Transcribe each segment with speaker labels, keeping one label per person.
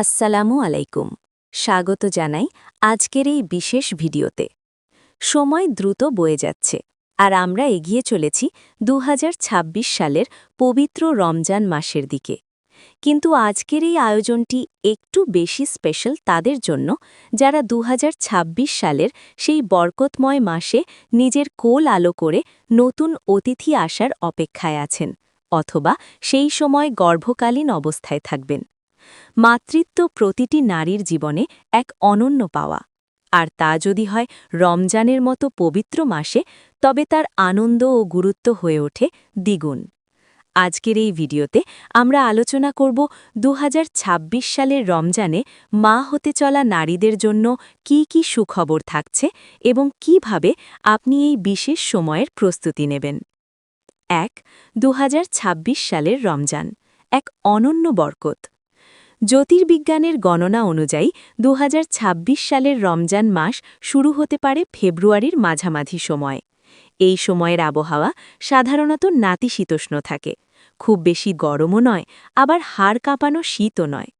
Speaker 1: আসসালামু আলাইকুম। স্বাগত জানাই আজকের এই বিশেষ ভিডিওতে। সময় দ্রুত বয়ে যাচ্ছে, আর আমরা এগিয়ে চলেছি দু হাজার ছাব্বিশ সালের পবিত্র রমজান মাসের দিকে। কিন্তু আজকের এই আয়োজনটি একটু বেশি স্পেশাল তাদের জন্য, যারা দু হাজার ছাব্বিশ সালের সেই বরকতময় মাসে নিজের কোল আলো করে নতুন অতিথি আসার অপেক্ষায় আছেন, অথবা সেই সময় গর্ভকালীন অবস্থায় থাকবেন। মাতৃত্ব প্রতিটি নারীর জীবনে এক অনন্য পাওয়া। আর তা যদি হয় রমজানের মতো পবিত্র মাসে, তবে তার আনন্দ ও গুরুত্ব হয়ে ওঠে দ্বিগুণ। আজকের এই ভিডিওতে আমরা আলোচনা করব দুহাজার ছাব্বিশ সালের রমজানে মা হতে চলা নারীদের জন্য কি কি সুখবর থাকছে এবং কীভাবে আপনি এই বিশেষ সময়ের প্রস্তুতি নেবেন। এক দু সালের রমজান, এক অনন্য বরকত। জ্যোতির্বিজ্ঞানের গণনা অনুযায়ী দু হাজার ছাব্বিশ সালের রমজান মাস শুরু হতে পারে ফেব্রুয়ারির মাঝামাঝি সময়। এই সময়ের আবহাওয়া সাধারণত নাতিশীতোষ্ণ থাকে। খুব বেশি গরমও নয়, আবার হাড় কাঁপানো শীতও নয়।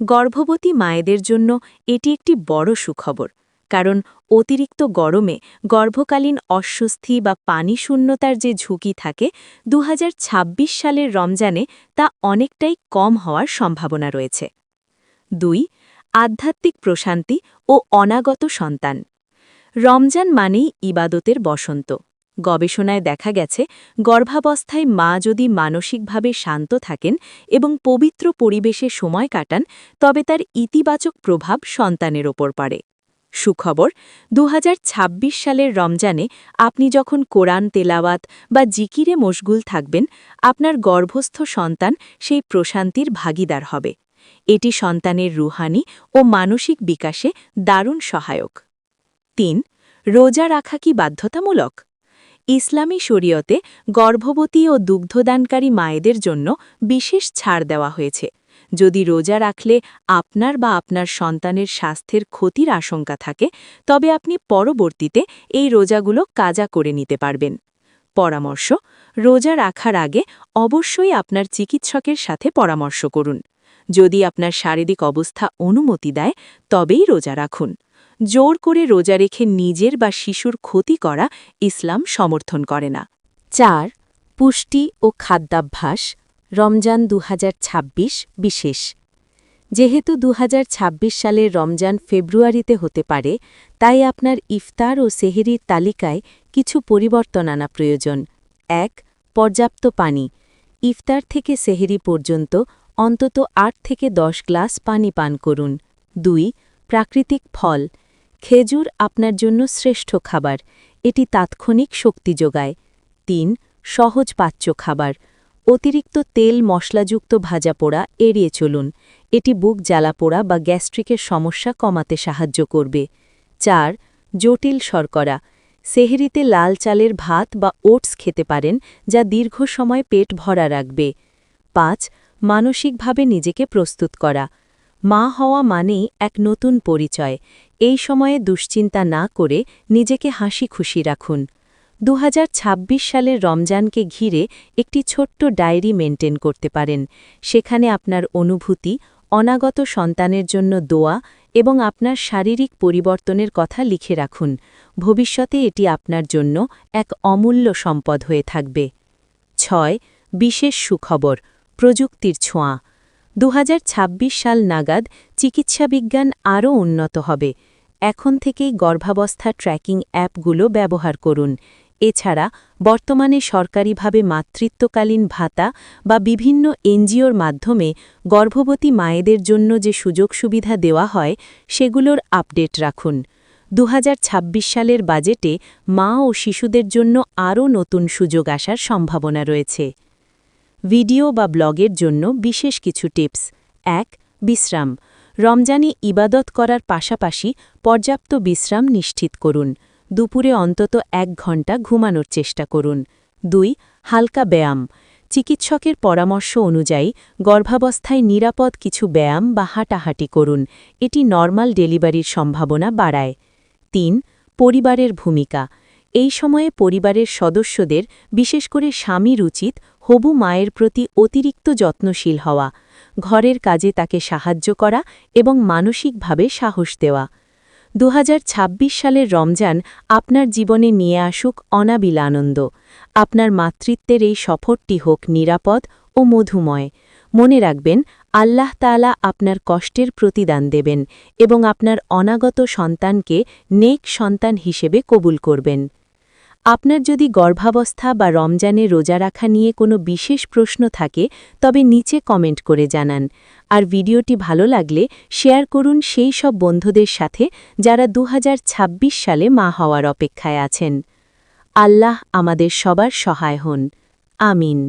Speaker 1: গর্ভবতী মায়েদের জন্য এটি একটি বড় সুখবর। কারণ অতিরিক্ত গরমে গর্ভকালীন অস্বস্তি বা পানি শূন্যতার যে ঝুঁকি থাকে দু হাজার ছাব্বিশ সালের রমজানে তা অনেকটাই কম হওয়ার সম্ভাবনা রয়েছে। দুই, আধ্যাত্মিক প্রশান্তি ও অনাগত সন্তান। রমজান মানেই ইবাদতের বসন্ত। গবেষণায় দেখা গেছে, গর্ভাবস্থায় মা যদি মানসিকভাবে শান্ত থাকেন এবং পবিত্র পরিবেশে সময় কাটান, তবে তার ইতিবাচক প্রভাব সন্তানের ওপর পড়ে। সুখবর দু হাজার ছাব্বিশ সালের রমজানে আপনি যখন কোরআন তেলাওয়াত বা জিকিরে মশগুল থাকবেন, আপনার গর্ভস্থ সন্তান সেই প্রশান্তির ভাগিদার হবে। এটি সন্তানের রুহানি ও মানসিক বিকাশে দারুণ সহায়ক। তিন, রোজা রাখা কি বাধ্যতামূলক? ইসলামী শরীয়তে গর্ভবতী ও দুগ্ধদানকারী মায়েদের জন্য বিশেষ ছাড় দেওয়া হয়েছে। যদি রোজা রাখলে আপনার বা আপনার সন্তানের স্বাস্থ্যের ক্ষতির আশঙ্কা থাকে, তবে আপনি পরবর্তীতে এই রোজাগুলো কাজা করে নিতে পারবেন। পরামর্শ, রোজা রাখার আগে অবশ্যই আপনার চিকিৎসকের সাথে পরামর্শ করুন। যদি আপনার শারীরিক অবস্থা অনুমতি দেয়, তবেই রোজা রাখুন। জোর করে রোজা রেখে নিজের বা শিশুর ক্ষতি করা ইসলাম সমর্থন করে না। চার, পুষ্টি ও খাদ্যাভ্যাস রমজান দু বিশেষ। যেহেতু দু সালের রমজান ফেব্রুয়ারিতে হতে পারে, তাই আপনার ইফতার ও সেহেরির তালিকায় কিছু পরিবর্তন আনা প্রয়োজন। এক, পর্যাপ্ত পানি। ইফতার থেকে সেহেরি পর্যন্ত অন্তত আট থেকে দশ গ্লাস পানি পান করুন। দুই, প্রাকৃতিক ফল। খেজুর আপনার জন্য শ্রেষ্ঠ খাবার। এটি তাৎক্ষণিক শক্তি যোগায়। তিন, সহজ পাচ্য খাবার। অতিরিক্ত তেল মশলাযুক্ত ভাজা পোড়া এড়িয়ে চলুন। এটি বুক জ্বালা পোড়া বা গ্যাস্ট্রিকের সমস্যা কমাতে সাহায্য করবে। চার, জটিল শর্করা। সেহেরিতে লাল চালের ভাত বা ওটস খেতে পারেন, যা দীর্ঘ সময় পেট ভরা রাখবে। পাঁচ, মানসিকভাবে নিজেকে প্রস্তুত করা। মা হওয়া মানেই এক নতুন পরিচয়। এই সময়ে দুশ্চিন্তা না করে নিজেকে হাসি খুশি রাখুন। দুহাজার ছাব্বিশ সালের রমজানকে ঘিরে একটি ছোট্ট ডায়েরি মেনটেন করতে পারেন। সেখানে আপনার অনুভূতি, অনাগত সন্তানের জন্য দোয়া এবং আপনার শারীরিক পরিবর্তনের কথা লিখে রাখুন। ভবিষ্যতে এটি আপনার জন্য এক অমূল্য সম্পদ হয়ে থাকবে। ছয়, বিশেষ সুখবর, প্রযুক্তির ছোঁয়া। দুহাজার ছাব্বিশ সাল নাগাদ চিকিৎসাবিজ্ঞান আরও উন্নত হবে। এখন থেকেই গর্ভাবস্থা ট্র্যাকিং অ্যাপগুলো ব্যবহার করুন। এছাড়া বর্তমানে সরকারিভাবে মাতৃত্বকালীন ভাতা বা বিভিন্ন এনজিওর মাধ্যমে গর্ভবতী মায়েদের জন্য যে সুযোগ সুবিধা দেওয়া হয়, সেগুলোর আপডেট রাখুন। দু হাজার ছাব্বিশ সালের বাজেটে মা ও শিশুদের জন্য আরও নতুন সুযোগ আসার সম্ভাবনা রয়েছে। ভিডিও বা ব্লগের জন্য বিশেষ কিছু টিপস। এক, বিশ্রাম। রমজানে ইবাদত করার পাশাপাশি পর্যাপ্ত বিশ্রাম নিশ্চিত করুন। দুপুরে অন্তত এক ঘণ্টা ঘুমানোর চেষ্টা করুন। দুই, হালকা ব্যায়াম। চিকিৎসকের পরামর্শ অনুযায়ী গর্ভাবস্থায় নিরাপদ কিছু ব্যায়াম বা হাঁটাহাঁটি করুন। এটি নর্মাল ডেলিভারির সম্ভাবনা বাড়ায়। তিন, পরিবারের ভূমিকা। এই সময়ে পরিবারের সদস্যদের, বিশেষ করে স্বামীর উচিত হবু মায়ের প্রতি অতিরিক্ত যত্নশীল হওয়া, ঘরের কাজে তাকে সাহায্য করা এবং মানসিকভাবে সাহস দেওয়া। দু হাজার ছাব্বিশ সালের রমজান আপনার জীবনে নিয়ে আসুক অনাবিল আনন্দ। আপনার মাতৃত্বের এই সফরটি হোক নিরাপদ ও মধুময়। মনে রাখবেন, আল্লাহ তালা আপনার কষ্টের প্রতিদান দেবেন এবং আপনার অনাগত সন্তানকে নেক সন্তান হিসেবে কবুল করবেন। আপনার যদি গর্ভাবস্থা বা রমজানে রোজা রাখা নিয়ে কোনো বিশেষ প্রশ্ন থাকে, তবে নিচে কমেন্ট করে জানান। আর ভিডিওটি ভালো লাগলে শেয়ার করুন সেই সব বন্ধুদের সাথে যারা দু হাজার ছাব্বিশ সালে মা হওয়ার অপেক্ষায় আছেন। আল্লাহ আমাদের সবার সহায় হন। আমিন।